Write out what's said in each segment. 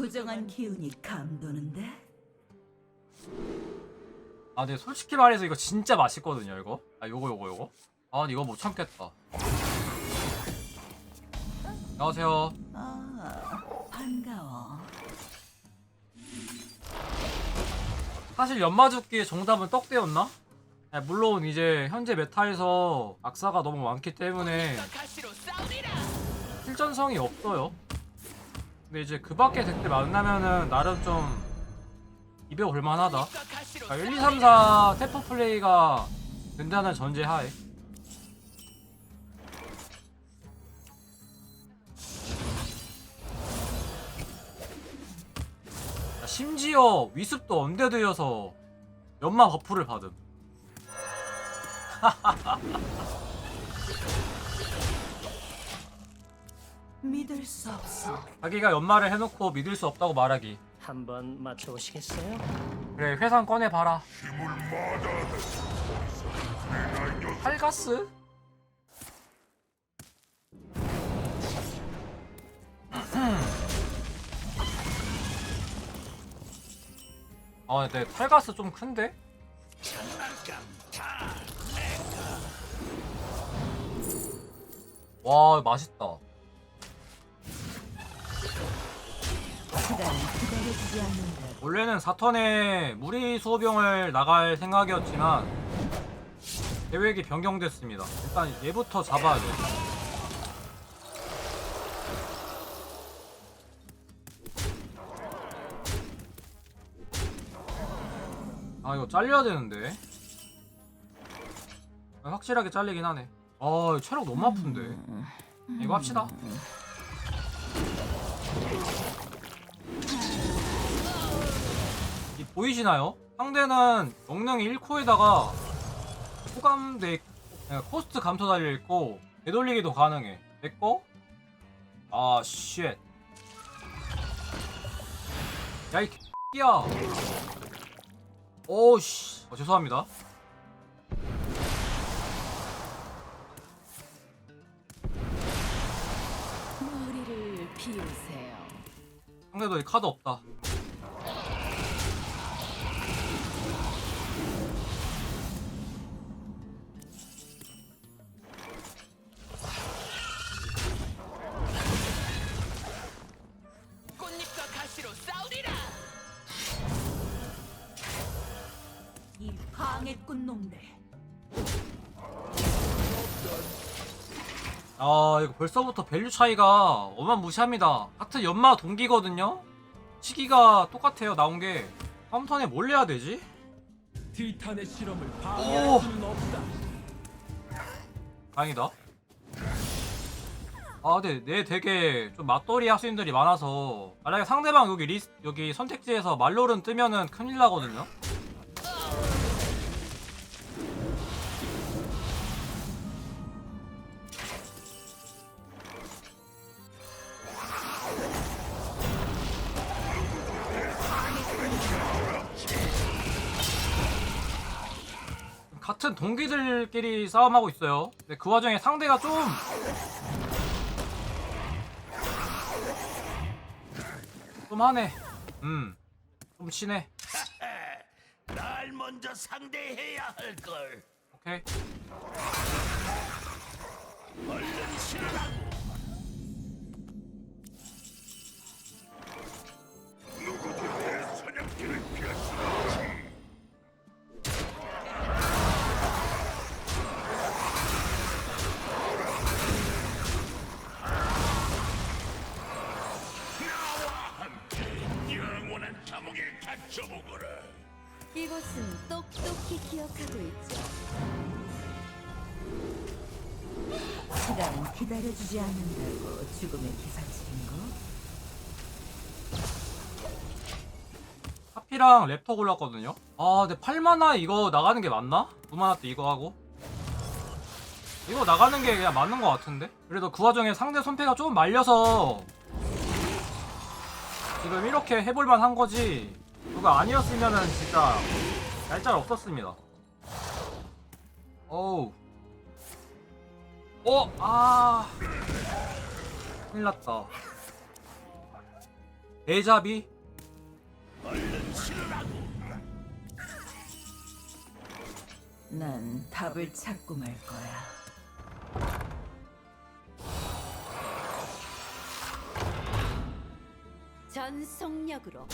부정한 기운이 감도는데? 아 근데 솔직히 말해서 이거 진짜 맛있거든요 이거 아 요거 요거 요거 아 근데 이거 못 참겠다 안녕하세요 아, 반가워. 사실 연마죽기의 정답은 떡대였나? 아, 물론 이제 현재 메타에서 악사가 너무 많기 때문에 실전성이 없어요 근데 이제 그 밖에 덱들 만나면은 나름 좀 입에 올만하다. 그러니까 1, 2, 3, 4 태포 플레이가 된다는 전제하에. 야, 심지어 위습도 언데드여서 연마 버프를 받음 믿을 수 없어. 자기가 연마를 해놓고 믿을 수 없다고 말하기 한번 맞춰보시겠어요? 그래 회상 꺼내 봐라 팔가스? 아 근데 팔가스 좀 큰데? 와 맛있다 원래는 4턴에 무리 수호병을 나갈 생각이었지만 계획이 변경됐습니다. 일단 얘부터 잡아야 돼. 아 이거 잘려야 되는데 아, 확실하게 잘리긴 하네 아 체력 너무 아픈데 이거 합시다 보이시나요? 상대는 영능이 1코에다가 후감돼 있- 네, 코스트 감소 달려있고 되돌리기도 가능해 내꺼? 아 쉣. 야이 X야 오씨 어, 죄송합니다 머리를 비우세요. 상대도 이 카드 없다 가시로 싸우리라. 이 방해꾼 놈들. 아 이거 벌써부터 밸류 차이가 어마무시합니다 같은 연마 동기거든요? 시기가 똑같아요 나온 게 다음 턴에 뭘 해야 되지? 티탄의 실험을 오. 방해할 수는 없다. 다행이다 아 근데 내 덱에 좀 맞돌이 학생들이 많아서 만약에 상대방 여기 리스 여기 선택지에서 말로른 뜨면은 큰일 나거든요 같은 동기들끼리 싸움하고 있어요. 근데 그 와중에 상대가 좀 좀 하네. 음, 좀 치네. 날 먼저 상대해야 할 걸. 오케이. 갇혀보거라. 이곳은 똑똑히 기억하고 있죠. 시간은 기다려주지 않는다고 죽음의 기사치는 거? 하피랑 랩터 골랐거든요. 아, 근데 8만화 이거 나가는 게 맞나? 9만화 때 이거 하고. 이거 나가는 게 그냥 맞는 것 같은데? 그래도 그 와중에 상대 손패가 좀 말려서 지금 이렇게 해볼만 한 거지. 그거 아니었으면은 진짜 날짜 없었습니다. 어우. 어, 아. 큰일 났다. 데자비? 난 답을 찾고 말 거야. 전속력으로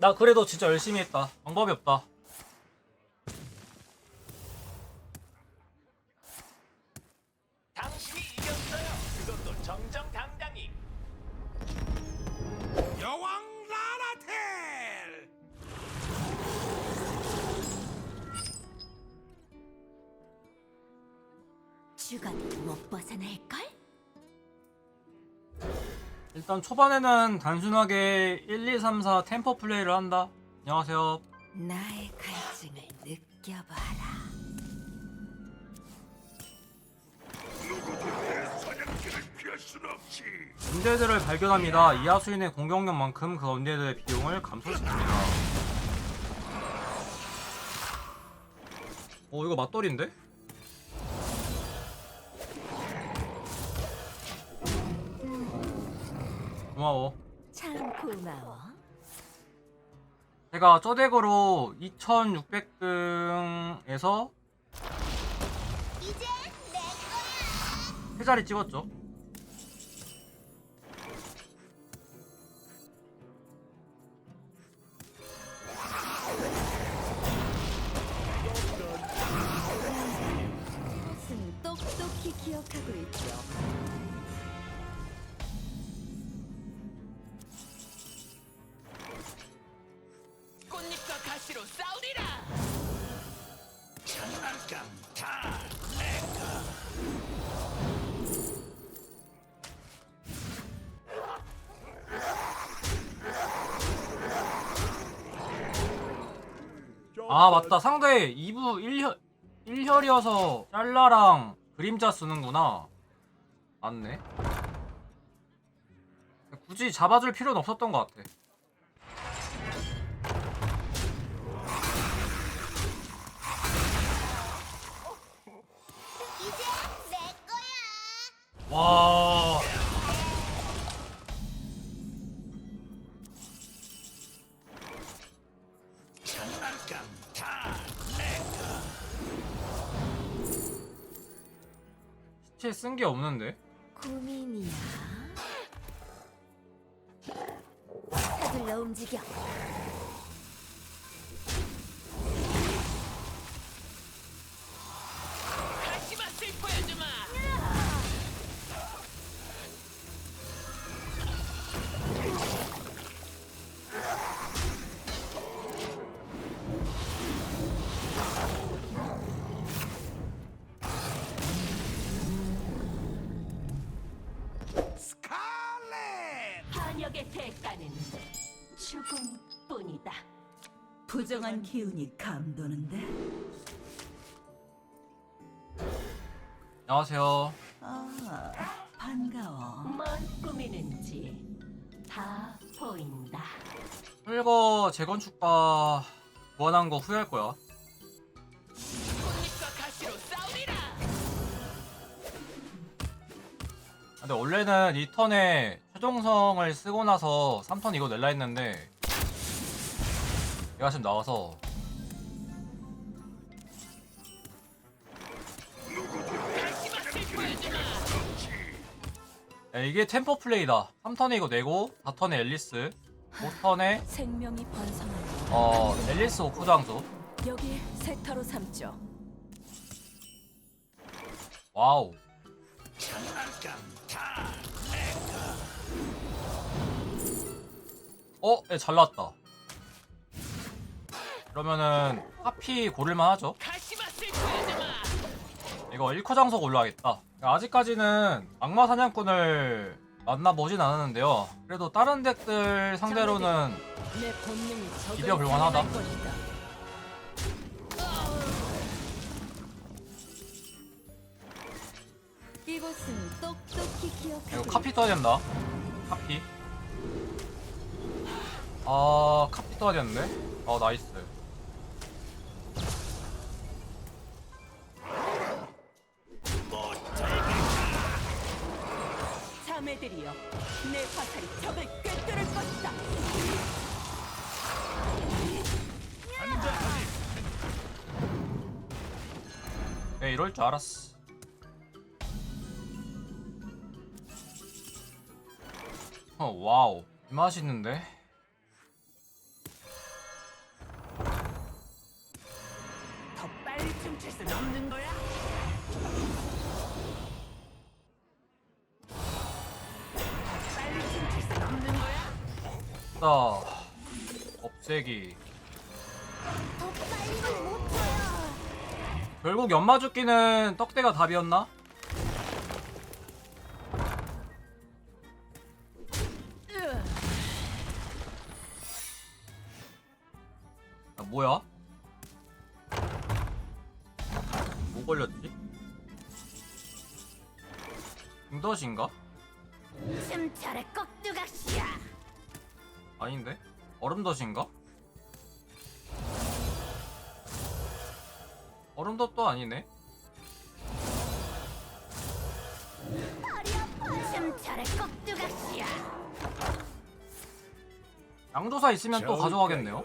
나 그래도 진짜 열심히 했다. 방법이 없다. 당신이 이겼어요. 그것도 정정 일단 초반에는 단순하게 1, 2, 3, 4 템포 플레이를 한다. 안녕하세요. 나의 갈증을 느껴봐라. 언제들을 발견합니다. 이하수인의 공격력만큼 그 언제들의 비용을 감소시킵니다. 어 이거 맞돌인데? 고마워. 참 고마워 제가 저덱으로 2600등에서 세 자리 찍었죠. 아 맞다. 상대 2부 1혈 1혈이어서 짤라랑 그림자 쓰는구나. 맞네. 굳이 잡아줄 필요는 없었던 것 같아. 와 시체 쓴게 없는데? 고민이야. 서둘러 움직여 스칼렛. 반역의 대가는 죽음뿐이다. 부정한 기운이 감도는데. 안녕하세요 아, 반가워. 뭔 꾸미는지 다 보인다. 철거 재건축가 구원한 거 후회할 거야 근데 원래는 이 턴에 최종성을 쓰고 나서 3턴 이거 낼라 했는데 얘가 지금 나와서! 야, 이게 템포 플레이다. 3턴에 이거 내고 4턴에 앨리스 5턴에 생명이 어 앨리스 오프 장소. 여기 세타로 삼죠. 와우 어? 얘 잘났다 그러면은 하피 고를만 하죠! 이거 1코 장속 올라가겠다 아직까지는 악마 사냥꾼을 만나보진 않았는데요 그래도 다른 덱들 상대로는 비벼볼 만하다. 이곳은 똑똑히 기억하고 카피 써야 된다 카피 아 카피 떠야겠는데? 아 나이스 자매들이여, 내 화살이 적을 꿰뚫을 것이다. 에 이럴 줄 알았어 어 와우 이 맛있는데? 더 빨리 춤출 순 없는 거야? 더 빨리 춤출 순 없는 거야? 자 없애기 결국 연마 죽기는 떡대가 답이었나? 얼음덫인가? 얼음덫도 아니네? 양조사 있으면 또 가져가겠네요.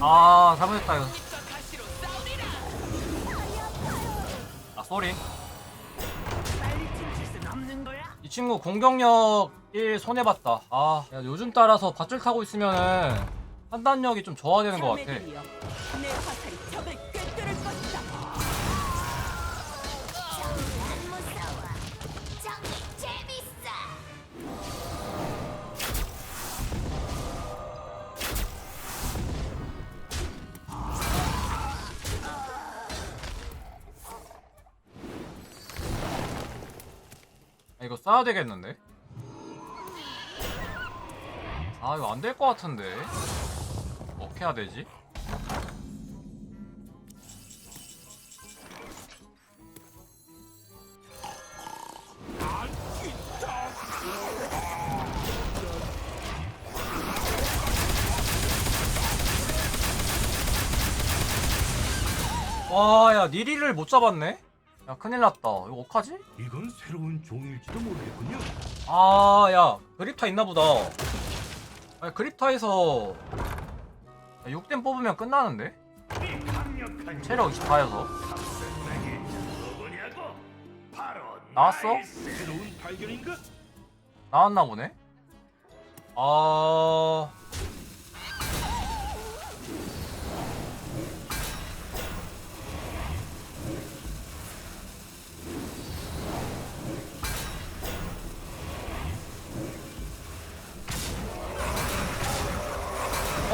아, 잘못했다, 이거. 아, 쏘리. 이 친구 공격력 1 손해봤다. 아, 야, 요즘 따라서 밧줄 타고 있으면은 판단력이 좀 저하되는 것 같아. 이거 써야 되겠는데? 아, 이거 안 될 것 같은데. 어떻게 해야 되지? 와, 야, 니리를 못 잡았네? 야, 큰일 났다. 이거 어떡하지? 이건 새로운 종일지도 모르겠군요. 아, 야, 그립타 있나 보다. 아니, 그립타에서 6댐 뽑으면 끝나는데? 강력한 체력 24여서. 내게 누구냐고? 바로 나왔어? 나의 새로운 발견인가? 나왔나 보네? 아.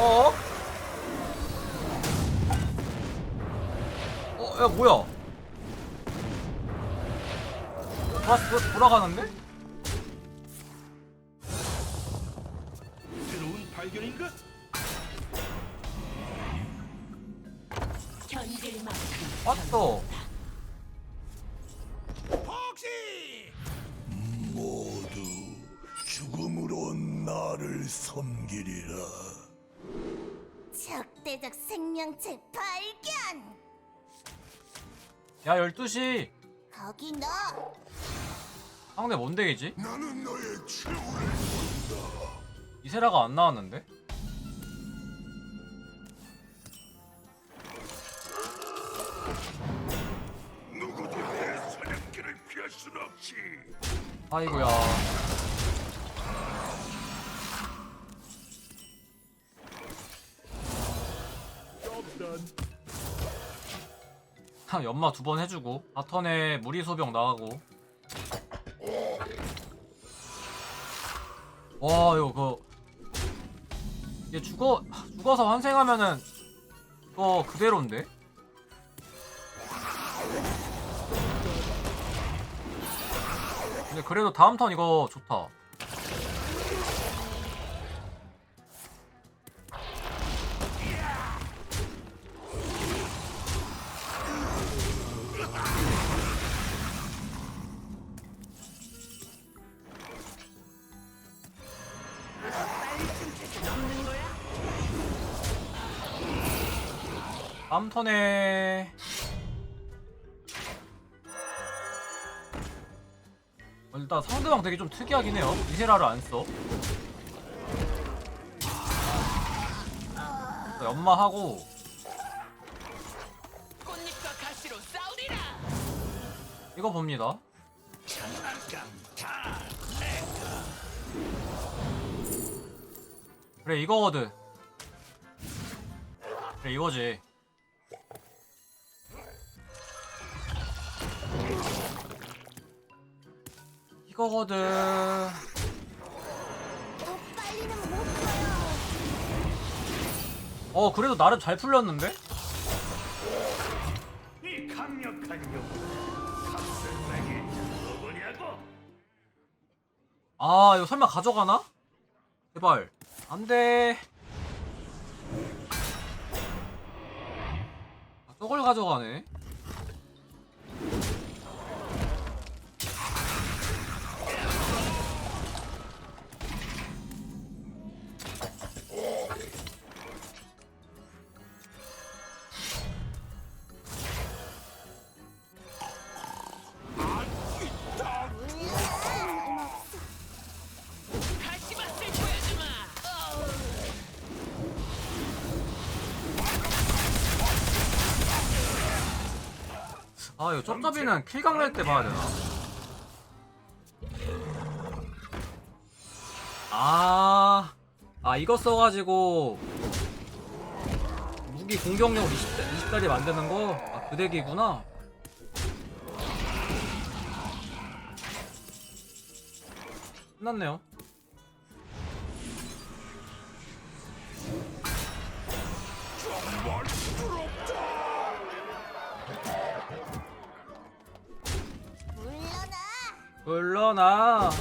어? 어, 야, 뭐야? 돌아, 돌아가는데? 새로운 발견인가? 왔어. 생명체 발견. 야, 12시. 거기 너. 상대 뭔 덱이지? 나는 너의 최후를 이세라가 안 나왔는데? 누구도 내 사냥길을 피할 순 없지. 아이고야. 하, 연마 두 번 해주고. 바턴에 무리 소병 나가고. 와 이거 그얘 죽어 죽어서 환생하면은 이거 그대로인데? 근데 그래도 다음 턴 이거 좋다 다음 턴에 어, 일단 상대방 되게 좀 특이하긴 해요. 이세라를 안 써. 자, 연마하고. 이거 봅니다. 그래 이거거든. 그래 이거지. 이거거든. 어 그래도 나름 잘 풀렸는데? 이 강력한 누구냐고? 아 이거 설마 가져가나? 제발 안 돼 아, 저걸 가져가네 아 이거 쩝쩝이는 킬각 낼 때 봐야 되나? 아, 아 이거 써가지고 무기 공격력 20, 20짜리 만드는 거? 아, 그 덱이구나. 끝났네요. 물러나.